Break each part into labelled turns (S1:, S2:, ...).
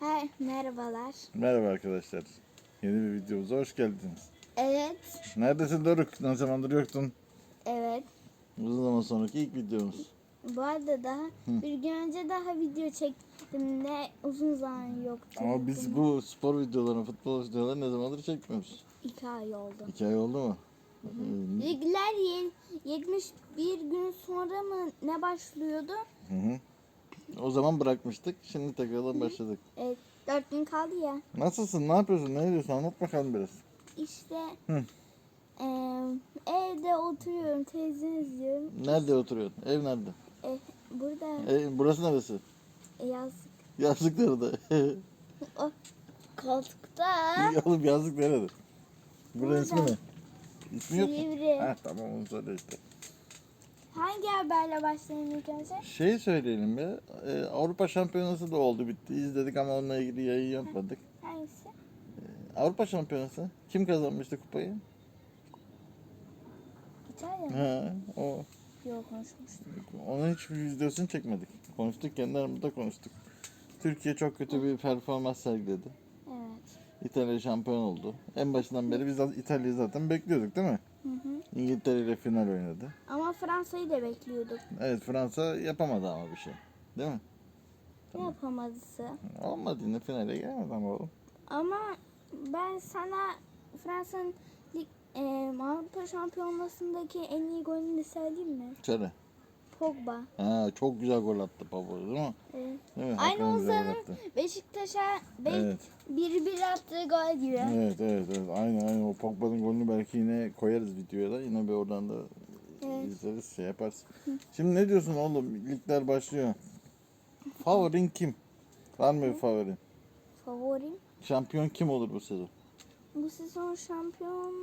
S1: He, merhabalar.
S2: Merhaba arkadaşlar. Yeni bir videomuza hoş geldiniz.
S1: Evet,
S2: Neredesin Doruk? Ne zamandır yoktun?
S1: evet.
S2: Uzun zaman sonraki ilk videomuz.
S1: Bu arada daha bir gün önce daha video çektim ne uzun zaman yoktu.
S2: Ama biz bu spor videolarını, futbol videolarını ne zamandır çekmiyoruz.
S1: iki ay oldu.
S2: İki ay oldu mu? Hı
S1: Ligler ye- 71 gün sonra mı ne başlıyordu?
S2: hı. O zaman bırakmıştık. Şimdi tekrardan başladık.
S1: Evet, 4 gün kaldı ya.
S2: Nasılsın? Ne yapıyorsun? Ne ediyorsun? Anlat bakalım biraz.
S1: İşte
S2: Hı.
S1: eee, evde oturuyorum, televizyon izliyorum.
S2: Nerede oturuyorsun? Ev nerede?
S1: E, burada
S2: E, burası neresi?
S1: yaz
S2: Yazlık nerede?
S1: o koltukta
S2: Oğlum yazlık nerede? Buranın ismi ne? İsmi yok mu?
S1: Silivri.
S2: Ha tamam onu söyle işte.
S1: Hangi haberle başlayayım ilk önce?
S2: Şey söyleyelim ya. e, Avrupa Şampiyonası da oldu bitti. İzledik ama onunla ilgili yayın yapmadık.
S1: Hangisi?
S2: Avrupa Şampiyonası. Kim kazanmıştı kupayı?
S1: İtalya mı?
S2: Ha, o.
S1: Yok konuşmuştum.
S2: Onun hiçbir videosunu çekmedik. Konuştuk kendi aramızda konuştuk. Türkiye çok kötü bir performans sergiledi.
S1: Evet.
S2: İtalya şampiyon oldu. En başından beri biz İtalya'yı zaten bekliyorduk değil mi?
S1: Hı hı.
S2: İngiltere ile final oynadı.
S1: Ama Fransa'yı da bekliyorduk. Evet.
S2: Fransa yapamadı ama bir şey. Değil mi?
S1: Ne yapamadısı?
S2: Olmadı yine finale gelemedi ama oğlum.
S1: Ama ben sana Fransa'nın lig, e, Avrupa Şampiyonası'ndaki en iyi golünü söyleyeyim mi?
S2: Söyle.
S1: Pogba.
S2: Ha, çok güzel gol attı Pablo değil mi?
S1: Evet.
S2: Değil mi?
S1: Aynı Ozan'ın. Beşiktaş'a be-
S2: Evet.
S1: bir bir attığı gol gibi.
S2: Evet evet evet. Aynen aynen. O Pogba'nın golünü belki yine koyarız videoya da. Yine bir oradan da
S1: Evet.
S2: izleriz şey yaparız. Şimdi ne diyorsun oğlum? Ligler başlıyor. Favorin kim? Var mı bir favorin?
S1: Favorim.
S2: Şampiyon kim olur bu sezon?
S1: Bu sezon şampiyon...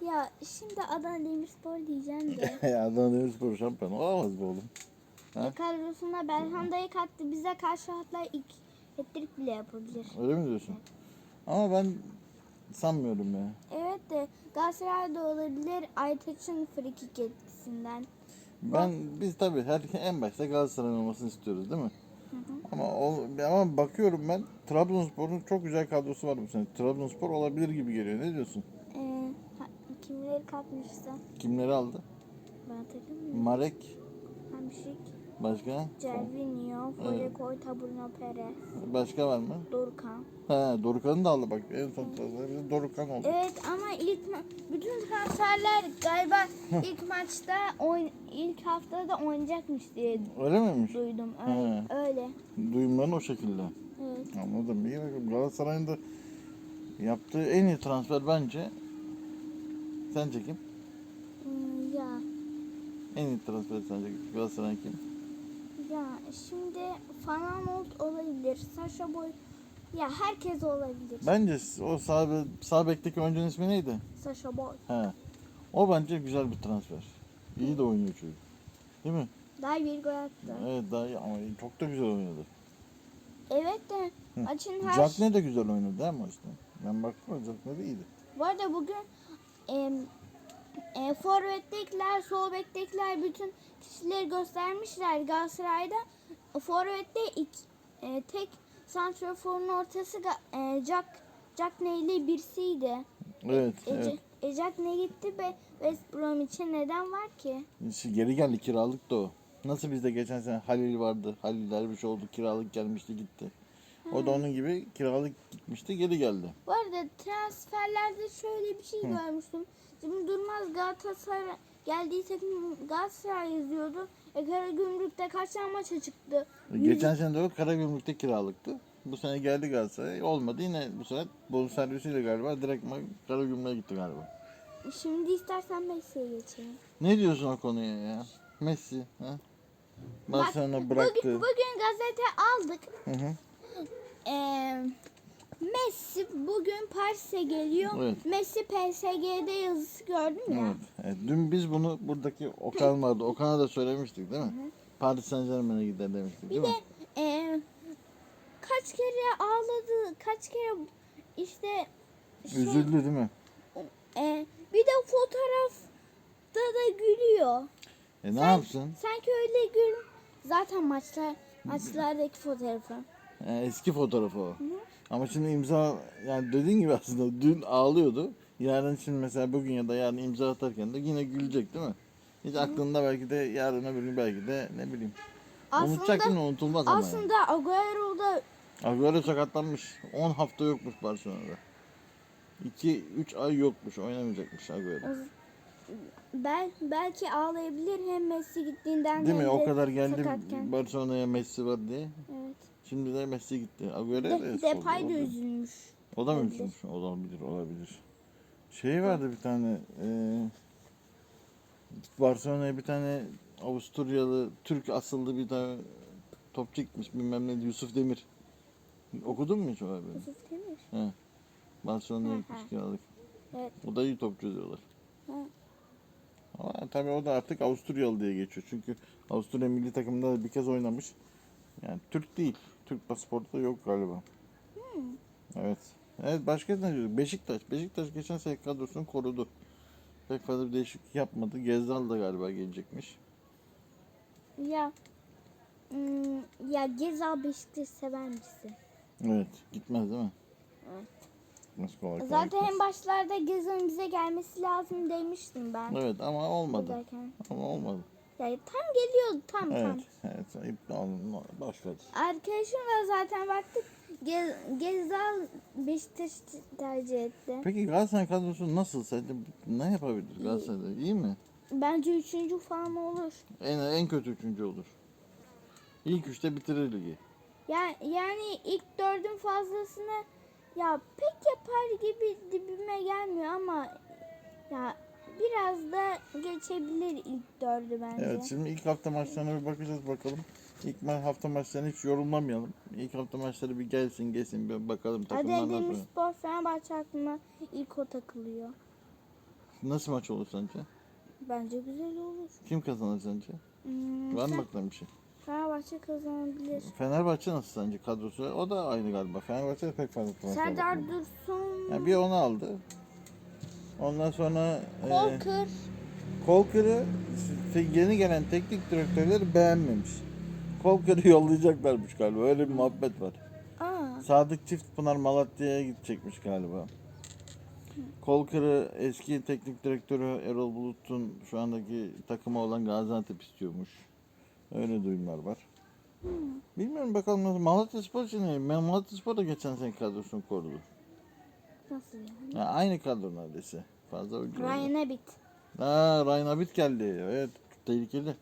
S1: Ya şimdi Adana Demirspor diyeceğim de.
S2: Adana Demirspor şampiyon olamaz mı oğlum? Ha?
S1: Kadrosuna Belhanda'yı kattı. Bize karşı hatta ilk ettirik bile yapabilir.
S2: Öyle mi diyorsun? Ama ben sanmıyorum ya.
S1: Evet de Galatasaray'da olabilir Aytaç'ın frikik etkisinden.
S2: Ben biz tabii her en başta Galatasaray olmasını istiyoruz değil mi? Ama o, ama bakıyorum ben Trabzonspor'un çok güzel kadrosu var bu sene. Trabzonspor olabilir gibi geliyor. Ne diyorsun?
S1: Kimleri katmışsa
S2: Kimleri aldı?
S1: ben hatırlamıyorum.
S2: Marek,
S1: Hamşik,
S2: başka?
S1: Cervinho, Forekoy, Taburno Perez,
S2: Başka var mı?
S1: Dorkan.
S2: He, Dorukan'ı da aldı bak. En son transfer Dorukan oldu.
S1: Evet ama ilk bütün transferler galiba ilk maçta oyn- ilk haftada oynayacakmış diye
S2: Öyle miymiş?
S1: duydum. Öyle. öyle.
S2: Duyumların o şekilde.
S1: Evet.
S2: Anladım. İyi bakalım. Galatasaray'ın da yaptığı en iyi transfer bence sence kim?
S1: Hmm, ya
S2: En iyi transfer sence Galatasaray'ın kim?
S1: ya şimdi Fanamolt olabilir. Sasha Boy ya herkes olabilir.
S2: Bence o sağ, sağ bekteki oyuncunun ismi neydi?
S1: Sasha Boy.
S2: He. O bence güzel bir transfer. İyi de oynuyor çocuk. Değil mi?
S1: Daha bir gol attı.
S2: Evet daha iyi ama çok da güzel oynadı.
S1: Evet de maçın her
S2: Jack ne de güzel oynadı değil mi maçta? Ben baktım Jack ne de iyiydi.
S1: Bu arada bugün e, e, forvettekiler, sol bektekiler bütün kişileri göstermişler Galatasaray'da. Forvette ilk, e, tek santraforun ortası e, Jack Jack Neyli birisiydi.
S2: Evet,
S1: E,
S2: evet.
S1: e, Jack ne gitti be West Bromwich'e neden var ki?
S2: İşte geri geldi kiralık da o. Nasıl bizde geçen sene Halil vardı. Halil Derviş oldu kiralık gelmişti gitti. O da onun gibi kiralık gitmişti geri geldi.
S1: Bu arada transferlerde şöyle bir şey görmüştüm. Şimdi Durmaz Galatasaray geldiyse Galatasaray yazıyordu. E Karagümrük'te kaç tane maça çıktı?
S2: Geçen sene de o Karagümrük'te kiralıktı. Bu sene geldi Galatasaray. Olmadı yine bu sene bol servisiyle galiba direkt Karagümrük'e gitti galiba.
S1: Şimdi istersen Messi'ye geçelim.
S2: Ne diyorsun o konuya ya? Messi. Ha? Barcelona
S1: Bak,
S2: bıraktı.
S1: Bugün, bugün gazete aldık.
S2: Hı hı.
S1: Ee, Messi bugün Paris'e geliyor.
S2: Evet.
S1: Messi PSG'de yazısı gördün ya.
S2: Evet. evet. Dün biz bunu buradaki Okan vardı. Okan'a da söylemiştik değil mi? Paris Saint Germain'e gider demiştik değil
S1: Bir
S2: mi?
S1: de e, kaç kere ağladı, kaç kere işte şey,
S2: Üzüldü değil mi?
S1: e, bir de fotoğrafta da gülüyor.
S2: E ne yapsın?
S1: Sanki öyle gül. Zaten maçlar maçlardaki fotoğrafı.
S2: Yani eski fotoğrafı o. Ama şimdi imza yani dediğin gibi aslında dün ağlıyordu. Yarın şimdi mesela bugün ya da yarın imza atarken de yine gülecek değil mi? Hiç aklında belki de yarın öbür gün belki de ne bileyim.
S1: Aslında
S2: Unutacaktın da unutulmaz ama yani.
S1: aslında Agüero'da
S2: Agüero sakatlanmış. 10 hafta yokmuş Barcelona'da. 2-3 ay yokmuş. Oynamayacakmış Agüero.
S1: bel, belki ağlayabilir hem Messi gittiğinden
S2: Değil mi?
S1: hem
S2: O
S1: de
S2: kadar geldi
S1: sakatken.
S2: Barcelona'ya Messi var diye.
S1: Evet.
S2: Şimdi de Messi gitti. Agüero'ya da yazık
S1: Depay da üzülmüş.
S2: O da mı
S1: Olabilir.
S2: üzülmüş? Olabilir, olabilir. Şey vardı bir tane e, Barcelona'ya bir tane Avusturyalı Türk asıllı bir tane topçu gitmiş bilmem ne Yusuf Demir. Okudun mu hiç o haberi?
S1: Yusuf Demir.
S2: He. Barcelona'ya
S1: Hı
S2: gitmiş
S1: hı.
S2: kiralık.
S1: Evet.
S2: O da iyi topçu diyorlar.
S1: Hı.
S2: Ama tabii o da artık Avusturyalı diye geçiyor. Çünkü Avusturya milli takımında da bir kez oynamış. Yani Türk değil. Türk pasaportu da yok galiba. Evet. Evet başka ne diyor? Beşiktaş. Beşiktaş geçen sene kadrosunu korudu. Pek fazla bir değişiklik yapmadı. Gezdal da galiba gelecekmiş.
S1: Ya hmm, ya Gezal Beşiktaş sever misin?
S2: Evet. Gitmez değil mi?
S1: Evet.
S2: Nasıl kolay kolay
S1: Zaten
S2: gitmez.
S1: en başlarda Gezal'ın bize gelmesi lazım demiştim ben.
S2: Evet ama olmadı.
S1: buradayken.
S2: Ama olmadı.
S1: Yani tam geliyordu tam tam.
S2: Evet. Evet. İptal ver.
S1: Arkadaşımla zaten baktık Gez, Gezal Beşiktaş tercih etti.
S2: Peki Galatasaray kadrosu nasıl? Sence ne yapabilir Galatasaray'da? İyi mi?
S1: Bence üçüncü falan olur.
S2: En en kötü üçüncü olur. İlk üçte bitirir ligi.
S1: Ya, yani ilk dördün fazlasını ya pek yapar gibi dibime gelmiyor ama ya biraz da geçebilir ilk dördü bence.
S2: Evet şimdi ilk hafta maçlarına bir bakacağız bakalım. İlk hafta maçlarını hiç yorumlamayalım. İlk hafta maçları bir gelsin gelsin bir bakalım
S1: Hadi
S2: takımlar
S1: Demir
S2: nasıl.
S1: Spor Fenerbahçe aklıma ilk o takılıyor.
S2: Nasıl maç olur sence?
S1: Bence güzel olur.
S2: Kim kazanır sence?
S1: Hmm,
S2: Var mı aklına bir şey?
S1: Fenerbahçe kazanabilir.
S2: Fenerbahçe nasıl sence kadrosu? O da aynı galiba. Fenerbahçe de pek fazla
S1: Serdar. Dursun,
S2: Yani bir onu aldı. Ondan sonra e, te- yeni gelen teknik direktörleri beğenmemiş. Kolkır'ı yollayacaklarmış galiba. Öyle bir muhabbet var.
S1: aa,
S2: Sadık Çiftpınar Malatya'ya gidecekmiş galiba. Kolkır'ı eski teknik direktörü Erol Bulut'un şu andaki takımı olan Gaziantep istiyormuş. Öyle duyumlar var. Bilmiyorum bakalım. Malatya Spor için ne? Malatya Spor da geçen sene kadrosunu korudu.
S1: Nasıl yani?
S2: Yani aynı kadro neredeyse. Fazla oyuncu.
S1: Ryan Abit.
S2: Ha, Ryan Abit geldi. Evet, tehlikeli.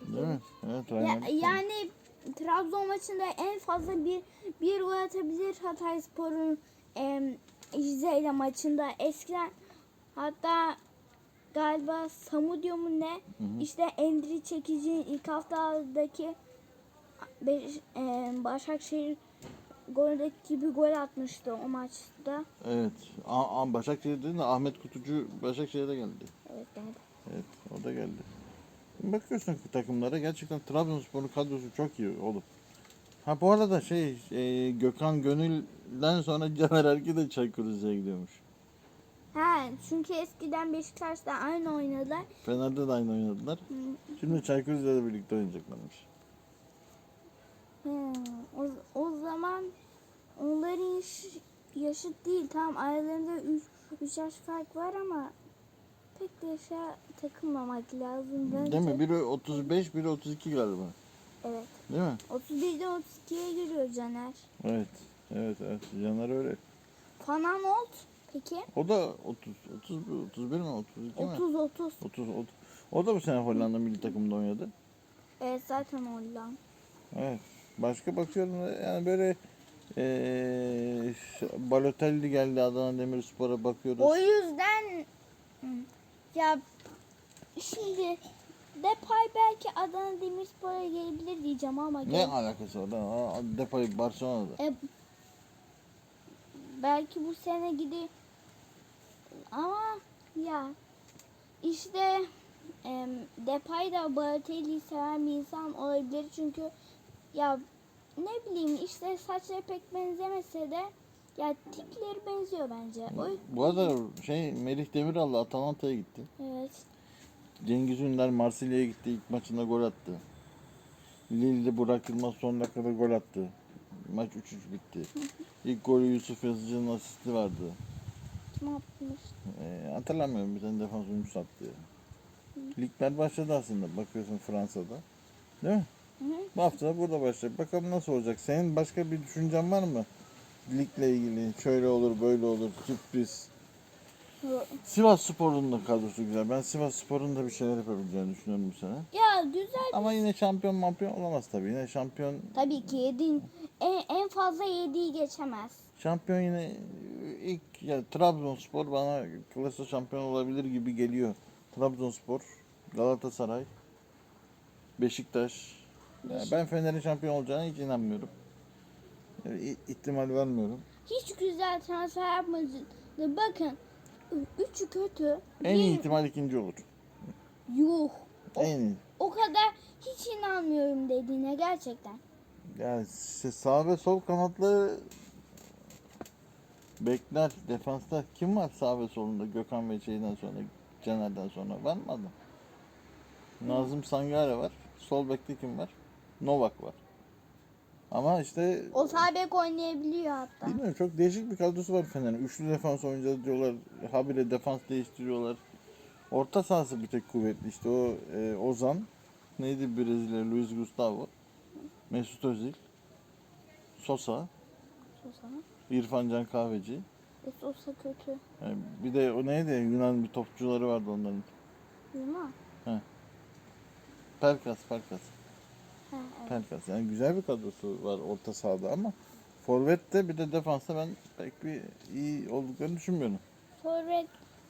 S2: Değil mi? Evet, Ryan
S1: Ya,
S2: Abit
S1: yani Trabzon maçında en fazla bir bir gol atabilir Hatay Spor'un Rize ile maçında eskiden hatta galiba Samudio mu ne işte Endri Çekici'nin ilk haftalardaki Beş, em, Başakşehir goldeki gibi gol atmıştı o maçta.
S2: Evet. A- A- Başakşehir dedin de Ahmet Kutucu Başakşehir'e geldi.
S1: Evet yani.
S2: Evet, o da geldi. Bakıyorsun ki takımlara gerçekten Trabzonspor'un kadrosu çok iyi oğlum. Ha bu arada şey e, Gökhan Gönül'den sonra Caner Erki de Çaykur Rize'ye gidiyormuş.
S1: Ha çünkü eskiden Beşiktaş'ta aynı oynadılar.
S2: Fener'de de aynı oynadılar. Şimdi Çaykur Rize'de birlikte oynayacaklarmış.
S1: He, o, o zaman onların yaş, yaşıt değil. Tamam aralarında 3 yaş fark var ama pek de yaşa takılmamak lazım bence.
S2: Değil mi? Biri 35, biri 32 galiba.
S1: Evet.
S2: Değil mi?
S1: 31'den 32'ye giriyor Caner.
S2: Evet. Evet, evet. Caner öyle.
S1: Fanan Olt peki?
S2: O da 30, 31, 31 mi? 32 mi?
S1: 30 30.
S2: 30, 30. O da bu sene Hollanda milli takımında oynadı.
S1: Evet zaten Holland.
S2: Evet. Başka bakıyorum yani böyle eee Balotelli geldi Adana Demirspor'a bakıyoruz.
S1: O yüzden ya şimdi Depay belki Adana Demirspor'a gelebilir diyeceğim ama
S2: Ne
S1: gel-
S2: alakası var? lan? Depay Barcelona'da.
S1: E, belki bu sene gidi ama ya işte e, Depay da Balotelli'yi seven bir insan olabilir çünkü ya ne bileyim işte saçları pek benzemese de ya tipleri benziyor bence. O,
S2: Bu arada şey Melih Demiral'la Atalanta'ya gitti.
S1: evet.
S2: Cengiz Ünder Marsilya'ya gitti. ilk maçında gol attı. Lille'de Burak Yılmaz son dakikada gol attı. Maç 3-3 bitti. İlk golü Yusuf Yazıcı'nın asisti vardı.
S1: Kim atmış?
S2: Ee, hatırlamıyorum bir tane defans oyuncusu attı. Ligler başladı aslında bakıyorsun Fransa'da. Değil mi? Bu hafta da burada başlayacak. Bakalım nasıl olacak. Senin başka bir düşüncen var mı? Ligle ilgili şöyle olur böyle olur sürpriz. Sivas Spor'un da kadrosu güzel. Ben Sivas Spor'un da bir şeyler yapabileceğini düşünüyorum bu sene.
S1: Ya güzel.
S2: Ama yine şampiyon mampiyon olamaz tabii. Yine şampiyon
S1: Tabii ki yediğin en, en fazla yediği geçemez.
S2: şampiyon yine ilk ya Trabzonspor bana klasa şampiyon olabilir gibi geliyor. Trabzonspor, Galatasaray, Beşiktaş. Ben Fener'in şampiyon olacağına hiç inanmıyorum. Yani ihtimal vermiyorum.
S1: Hiç güzel transfer yapmadı. Bakın üçü kötü.
S2: En iyi ihtimal ikinci olur.
S1: Yuh.
S2: En iyi.
S1: O kadar hiç inanmıyorum dediğine gerçekten.
S2: Yani işte sağ ve sol kanatları bekler, defansta kim var sağ ve solunda Gökhan ve şeyden sonra, Caner'den sonra var mı adam? Nazım Sangare var. Sol bekte kim var? Novak var. Ama işte
S1: O sağ bek oynayabiliyor hatta.
S2: bilmiyorum çok değişik bir kadrosu var Fener'in. Üçlü defans oynayacağız diyorlar. Habire defans değiştiriyorlar. Orta sahası bir tek kuvvetli. İşte o e, Ozan, neydi Brezilya, Luis Gustavo, Mesut Özil, Sosa,
S1: Sosa.
S2: İrfan Can Kahveci.
S1: E, Sosa kötü.
S2: Yani bir de o neydi Yunan bir topçuları vardı onların.
S1: Yunan.
S2: Pelkas, Pelkas.
S1: Ha, evet.
S2: Pelkas. Yani güzel bir kadrosu var orta sahada ama Forvet'te bir de defansta ben pek bir iyi olduklarını düşünmüyorum.
S1: Forvet,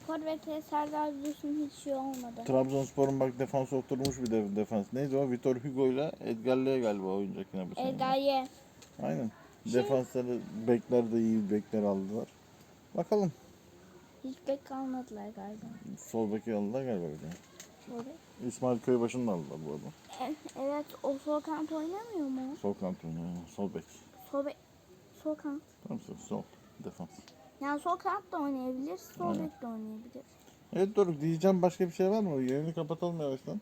S1: Forvet'e Serdar Dursun hiç iyi olmadı.
S2: Trabzonspor'un bak defansa oturmuş bir de defans. Neydi o? Vitor Hugo ile Edgar Lea galiba oynayacak yine bu sene.
S1: Egaye.
S2: Aynen.
S1: Şey-
S2: Defansları bekler de iyi bekler aldılar. Bakalım.
S1: Hiç bek kalmadılar galiba.
S2: Sol beki aldılar galiba bir de. İsmail Köybaşı'nı da aldılar bu arada.
S1: E, evet o sol kanat oynamıyor mu?
S2: Sol kanat oynuyor. Sol bek.
S1: Sol bek. Sol kanat.
S2: Tamam sol, sol defans.
S1: Yani sol kanat da oynayabilir, sol
S2: Evet.
S1: bek de oynayabilir.
S2: Evet Doruk diyeceğim başka bir şey var mı? Yayını kapatalım yavaştan.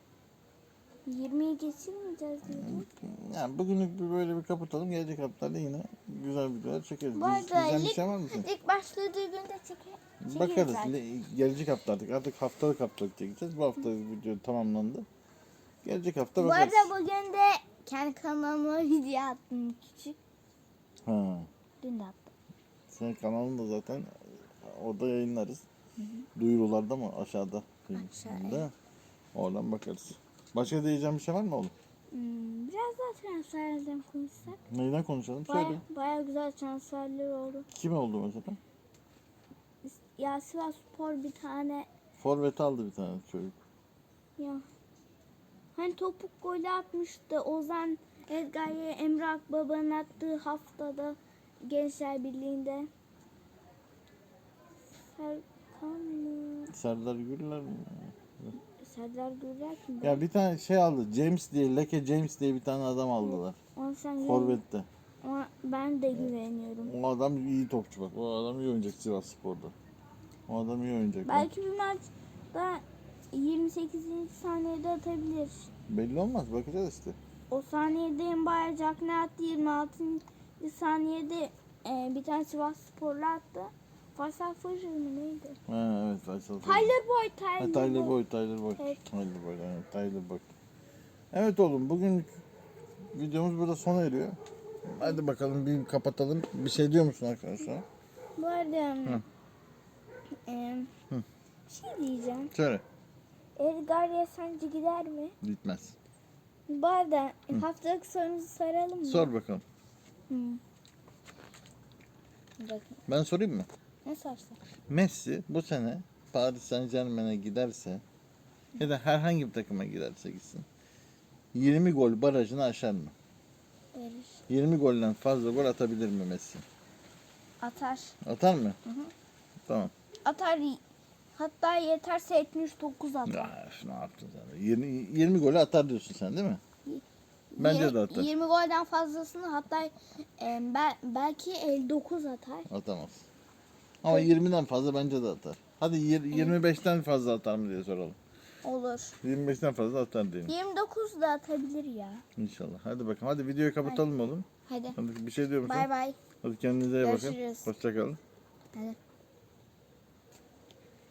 S1: 20'yi geçirmeyeceğiz dedim.
S2: Yani bugünlük bir böyle bir kapatalım. Gelecek haftalarda yine güzel videolar çekeriz.
S1: Bu arada
S2: Diyeceğim bir
S1: lig-
S2: şey var mı senin?
S1: İlk başladığı günde çeker.
S2: Bakarız. Le- Gelecek hafta artık. Artık haftalık haftalık çekeceğiz. Bu hafta video tamamlandı. Gelecek hafta
S1: Bu
S2: bakarız.
S1: arada bugün de kendi kanalıma video attım küçük.
S2: Ha.
S1: Dün de attım.
S2: Senin kanalın da zaten orada yayınlarız. Duyurularda mı aşağıda?
S1: Aşağı,
S2: Değil mi? Oradan bakarız. Başka diyeceğim bir şey var mı oğlum?
S1: Hmm, biraz daha transferlerden konuşsak.
S2: Neyden konuşalım?
S1: Baya,
S2: Söyle.
S1: baya güzel transferler oldu.
S2: Kim oldu mesela?
S1: Ya Sivas Spor bir tane
S2: Forvet aldı bir tane çocuk.
S1: ya hani topuk golü atmıştı. Ozan Edgar'ya Emre Akbaba'nın attığı haftada Gençler Birliği'nde. Serkan mı?
S2: Serdar Gürler mi?
S1: Serdar Gürler kim?
S2: Ya bir tane şey aldı. James diye, Leke James diye bir tane adam aldılar.
S1: Onu sen
S2: Forvet'te.
S1: Ona ben de güveniyorum.
S2: O adam iyi topçu bak. O adam iyi oynayacak Sivas Spor'da. O adam iyi oynayacak.
S1: Belki bir maçta 28. saniyede atabilir.
S2: Belli olmaz. Bakacağız işte.
S1: O saniyede Embayacak ne attı? 26. saniyede e, bir tane Sivas Sporlu attı. Faysal Fırır mı neydi?
S2: Ha, evet Faysal.
S1: Tyler Boyd, Tyler,
S2: Ha, Tyler
S1: Boyd.
S2: Tyler Boyd.
S1: Evet.
S2: Tyler Boyd, evet, Tyler Boyd. Evet oğlum bugün videomuz burada sona eriyor. Hadi bakalım bir kapatalım. Bir şey diyor musun arkadaşlar?
S1: Bu arada
S2: Hı.
S1: e, bir şey diyeceğim.
S2: Söyle.
S1: Edgar'ya sence gider mi?
S2: Gitmez.
S1: Bu arada haftalık sorumuzu soralım mı?
S2: Sor bakalım.
S1: Hı. Bakın
S2: Ben sorayım mı?
S1: Ne?
S2: Messi bu sene Paris Saint Germain'e giderse ya da herhangi bir takıma giderse gitsin 20 gol barajını aşar mı?
S1: Verir.
S2: 20 golden fazla gol atabilir mi Messi?
S1: Atar.
S2: Atar mı?
S1: Hı hı.
S2: Tamam.
S1: Atar. Hatta yeterse 79 atar.
S2: Ya, ne yaptın sen? 20, 20 golü atar diyorsun sen değil mi? Bence de atar.
S1: 20 golden fazlasını hatta e, bel- belki 59 atar.
S2: Atamaz. Ama 20'den fazla bence de atar. Hadi yir- 25'ten fazla atar mı diye soralım.
S1: Olur.
S2: 25'ten fazla atar diyelim.
S1: 29 da atabilir ya.
S2: İnşallah. Hadi bakalım. Hadi videoyu kapatalım oğlum.
S1: Hadi.
S2: Hadi bir şey diyor musun?
S1: Bay bay.
S2: Hadi kendinize iyi bakın.
S1: Görüşürüz.
S2: Hoşçakalın.
S1: Hadi.